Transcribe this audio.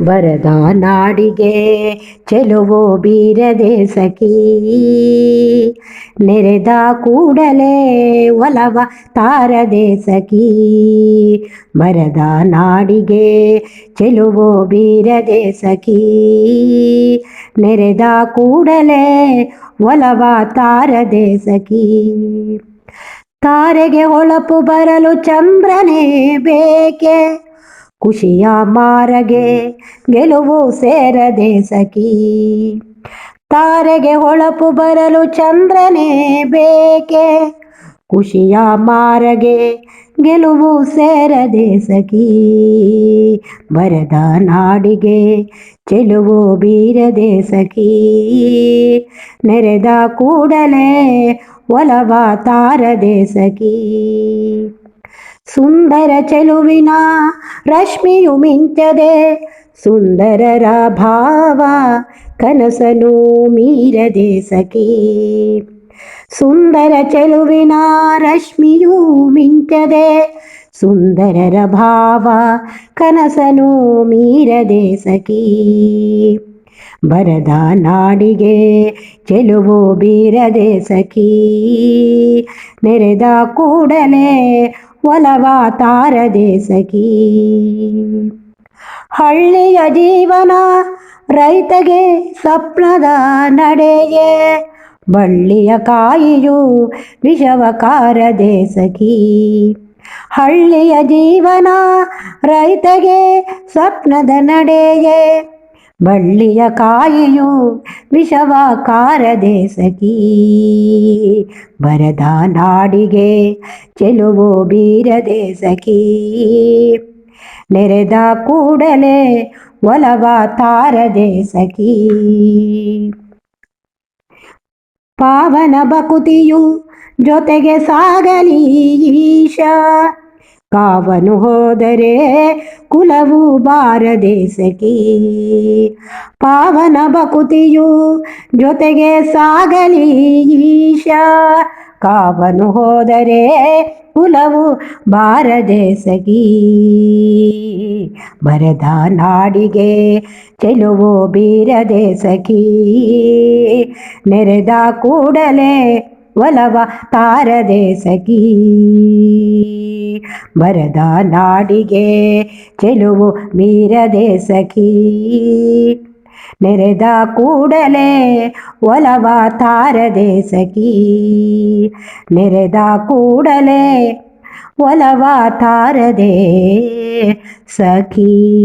ಬರದ ನಾಡಿಗೆ ಚೆಲುವು ಬೀರದೆ ಸಖಿ. ನೆರೆದ ಕೂಡಲೇ ಒಲವ ತಾರದೆ ಸಖಿ. ಬರದ ನಾಡಿಗೆ ಚೆಲುವು ಬೀರದೆ ಸಖಿ. ನೆರೆದ ಕೂಡಲೇ ಒಲವ ತಾರದೆ ಸಖಿ. ತಾರೆಗೆ ಹೊಳಪು ಬರಲು ಚಂದ್ರನೇ ಬೇಕೆ? ಖುಷಿಯ ಮಾರಗೆ ಗೆಲುವು ಸೇರದೆ ಸಖಿ. ತಾರೆಗೆ ಹೊಳಪು ಬರಲು ಚಂದ್ರನೇ ಬೇಕೆ? ಖುಷಿಯ ಮಾರಗೆ ಗೆಲುವು ಸೇರದೆ ಸಖಿ. ಬರದ ನಾಡಿಗೆ ಚೆಲುವು ಬೀರದೆ ಸಖಿ. ನೆರೆದ ಕೂಡಲೇ ಒಲವ ತಾರದೆ ಸಖಿ. ಸುಂದರ ಚೆಲುವಿನ ರಶ್ಮಿಯು ಮಿಂಚದೆ, ಸುಂದರರ ಭಾವ ಕನಸನು ಮೀರದೆ ಸಖಿ. ಸುಂದರ ಚೆಲುವಿನ ರಶ್ಮಿಯು ಮಿಂಚದೆ, ಸುಂದರರ ಭಾವ ಕನಸನು ಮೀರದೆ ಸಖಿ. ಬರದ ನಾಡಿಗೆ ಚೆಲುವು ಬೀರದೆ ಸಖಿ. ನೆರೆದ ಕೂಡಲೇ ಒಲವ ತಾರದೆ ಸಖಿ ಹಳ್ಳಿಯ ಜೀವನ ರೈತಗೆ ಸ್ವಪ್ನದ ನಡೆಯೇ. ಬಳ್ಳಿಯ ಕಾಯಿಯು ವಿಷವಕಾರದೆ ಸಖಿ ಹಳ್ಳಿಯ ಜೀವನ ರೈತಗೆ ಸ್ವಪ್ನದ ನಡೆಯೇ. ಬಳ್ಳಿಯ ಕಾಯಿಯು ವಿಷವ ಕಾರದೆ ಸಖಿ ಬರದ ನಾಡಿಗೆ ಚೆಲುವು ಬೀರದೆ ಸಖಿ ನೆರೆದ ಕೂಡಲೇ ಒಲವ ತಾರದೆ ಸಖಿ ಪಾವನ ಬಕುತಿಯು ಜೊತೆಗೆ ಸಾಗಲಿ ಈಶ. ಕಾವನು ಹೋದರೆ ಕುಲವು ಬಾರದೆ ಸಖಿ ಪಾವನ ಬಕುತಿಯು ಜೊತೆಗೆ ಸಾಗಲಿ ಈಶ. ಕಾವನು ಹೋದರೆ ಕುಲವು ಬಾರದೆ ಸಖಿ ಮರದ ನಾಡಿಗೆ ಚೆಲುವು ಬೀರದೆ ಸಖಿ ನೆರೆದ ಕೂಡಲೇ ಒಲವ ತಾರದೆ ಸಖಿ. ಬರದ ನಾಡಿಗೆ ಚೆಲುವು ಮೀರದೆ ಸಖಿ. ನೆರೆದ ಕೂಡಲೇ ಒಲವ ತಾರದೆ ಸಖಿ. ನೆರೆದ ಕೂಡಲೇ ಒಲವ ತಾರದೆ ಸಖಿ.